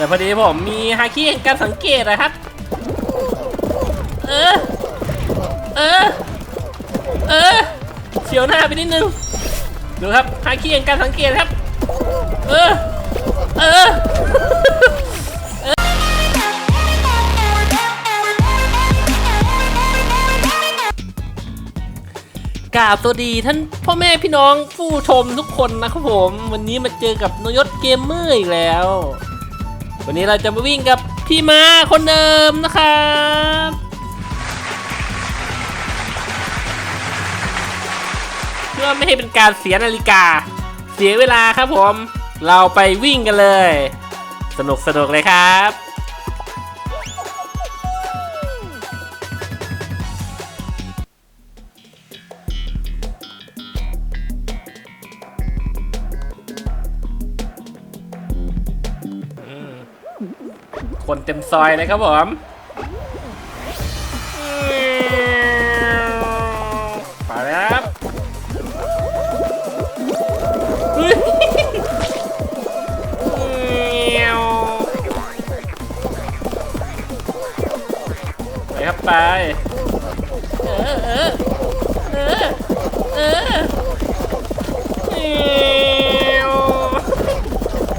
แต่พอดีผมมีฮาคิแห่งการสังเกตนะครับ เออ เออ เออเฉียวหน้าไปนิดนึง ดูครับฮาคิแห่งการสังเกตครับ เออ เออกราบสวัสดีท่านพ่อแม่พี่น้องผู้ชมทุกคนนะครับผม วันนี้มาเจอกับนยศเกมเมอร์อีกแล้ว วันนี้เราจะมาวิ่งกับพี่มาคนเดิมนะครับเพื่อไม่ให้เป็นการเสียนาฬิกา เสียเวลาครับผม เราไปวิ่งกันเลย สนุกสนุกเลยครับ ซอยเลยครับผมไปครับไปครับไป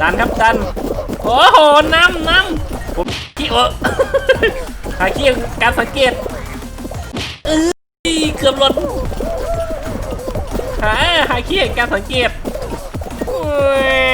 ดันครับดัน โอ้โห น้ำน้ำ โอ้ขาเขี้การสังเกตเอ้ยเกือบหล่นหาหาขี้ยการสังเกตเฮ้ย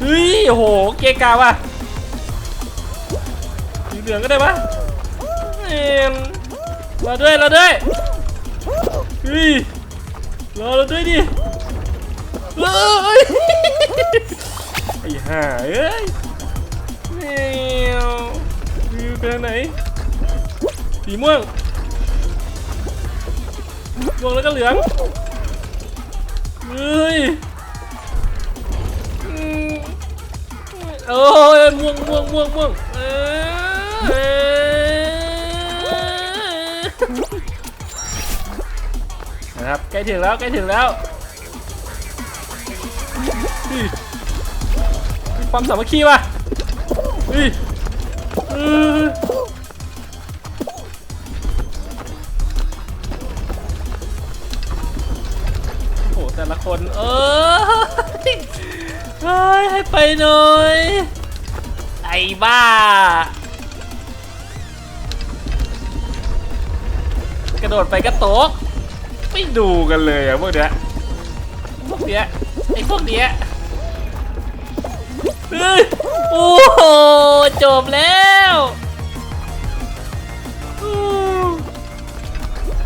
เฮ้ยโห เกกาว่ะสีเหลืองก็ได้ปะแมนเราด้วยเราด้วยเฮ้ยรอเราด้วยดิเอ้ยไอ้ห่าเอ้ยแมวคือไปทางไหนสีม่วงม่วงแล้วก็เหลืองเฮ้ย โอ้ยม่วงม่วงม่วงม่วงเอ้ยนะครับใกล้ถึงแล้วใกล้ถึงแล้วมีความสามัคคีว่ะเฮ้ยเอโอ้โหแต่ละคนเออ เฮ้ยให้ไปหน่อย ไอ้บ้า กระโดดไปกระโตก ไม่ดูกันเลยอะพวกเนี้ย พวกเนี้ย ไอ้พวกเนี้ยเฮ้ยโอ้โห จบแล้วอู้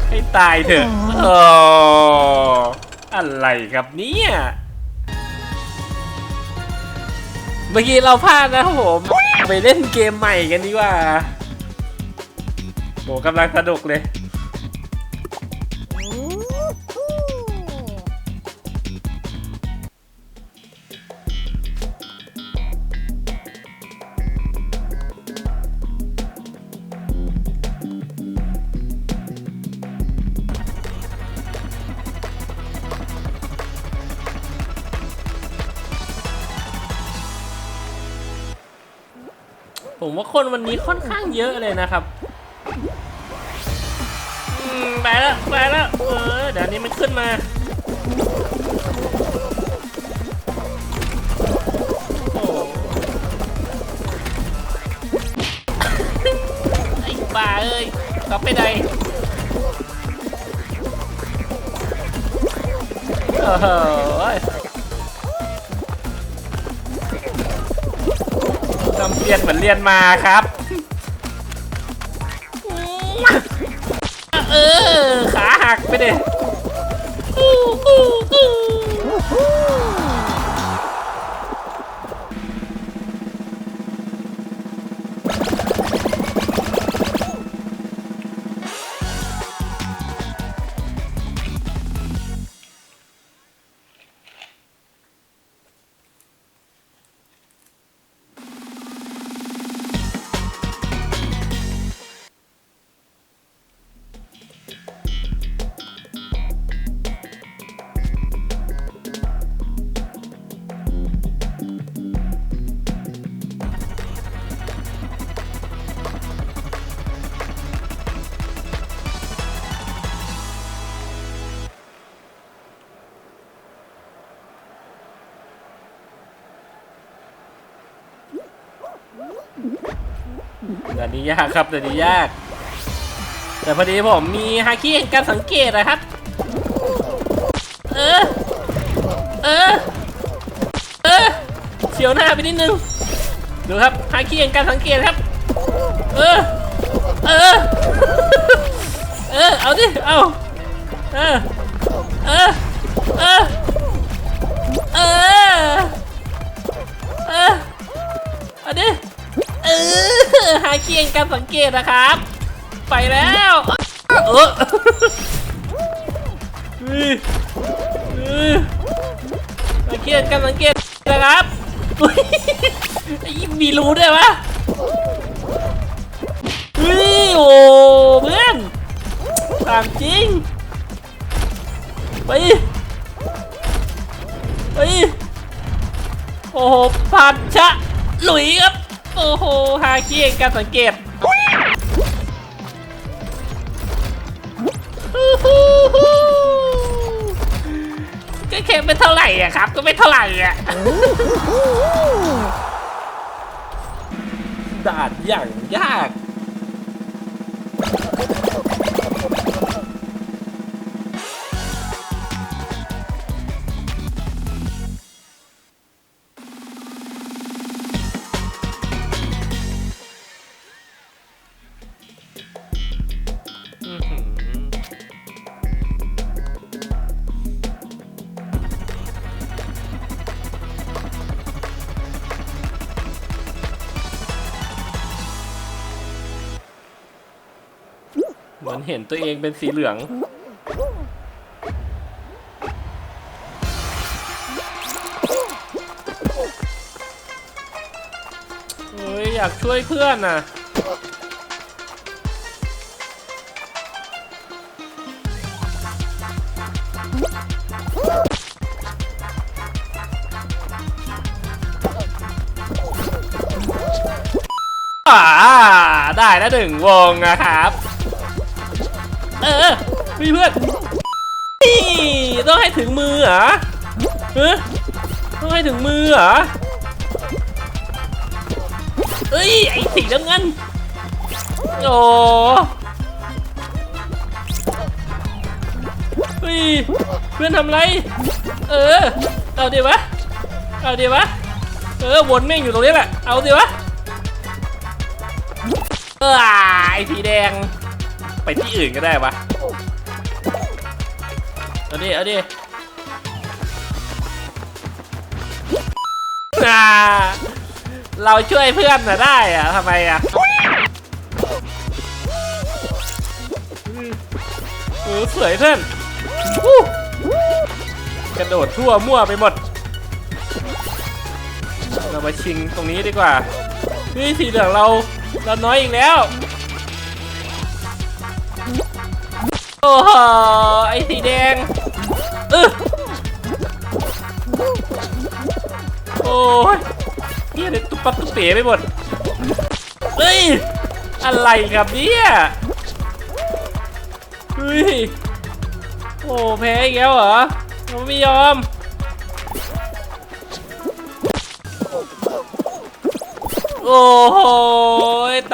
ให้ตายเถอะโอ้อะไรครับเนี่ย เมื่อกี้เราพลาดนะครับผม ไปเล่นเกมใหม่กันดีกว่าโหกำลังสนุกเลย ผมว่าคนวันนี้ค่อนข้างเยอะเลยนะครับไปแล้วไปแล้วเออเดี๋ยวนี้มันขึ้นมาโอ้ไอ้บ้าเอ้ยกลับไปไหนโอ้โห ยนเหมือนเรียนมาครับ เออ ขาหักไปดิ นี้ยากครับเดี๋ยวนี้ยาก แต่พอดีผมมีฮาคิแห่งการสังเกตนะครับ เออ เออ เออเฉียวหน้าไปนิดนึง ดูครับฮาคิแห่งการสังเกตครับ เออ เออ เออ เอาดิ เอาเออ เออ เออ เออ เออ เอาดิ เออ หาเคียงการสังเกตนะครับ ไปแล้วเออเฮ้ยเออหาเคียงการสังเกตนะครับยไอ้มีรู้ด้วยวะเฮ้ยโอ้เพื่อนตามจริงไปไปโอ้โหพันชะหลุยครับ โอ้โหฮาคิเองการสังเกตก็แค่ไม่เท่าไหร่อะครับ ก็ไม่เท่าไหร่อะด่านอย่างยาก เห็นตัวเองเป็นสีเหลือง เฮ้ย อยากช่วยเพื่อนน่ะอ่าได้แล้วหนึ่งวงนะครับ เออมีเพื่อนนี่ต้องให้ถึงมือเหรอเออต้องให้ถึงมือเหรอเอ้ยไอ้สีน้ำเงินโอ้เฮ้ยเพื่อนทำไร เออ เอาดีวะ เอาดีวะ เออวนแม่งอยู่ตรงนี้แหละ เอาดีวะเออไอสีแดง ไปที่อื่นก็ได้ปะเอาดิ เอาดิอ่าเราช่วยเพื่อนน่ะได้อะทำไมอะเออสวยเพื่อนอู้กระโดดทั่วมั่วไปหมด เรามาชิงตรงนี้ดีกว่าเฮ้ยสีเหลืองเราเราน้อยอีกแล้ว โอ้โหไอ้สีแดงเออโอ้ยเฮียเลยตุ๊บปั๊บตุ๊บเป๋ไปหมดเฮ้ย อะไรครับเนี่ยเฮ้ย โอ้แพ้อีกแล้วเหรอมันไม่ยอม โอ้โห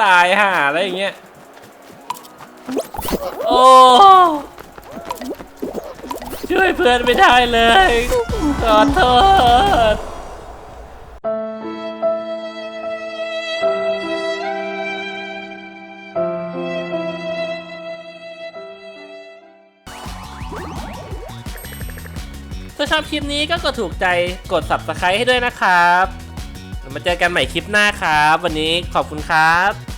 ตายห่าอะไรอย่างเงี้ย โอ้ช่วยเพื่อนไม่ได้เลยขอโทษถ้าชอบคลิปนี้ก็กดถูกใจกด subscribe ให้ด้วยนะครับ มาเจอกันใหม่คลิปหน้าครับ วันนี้ขอบคุณครับ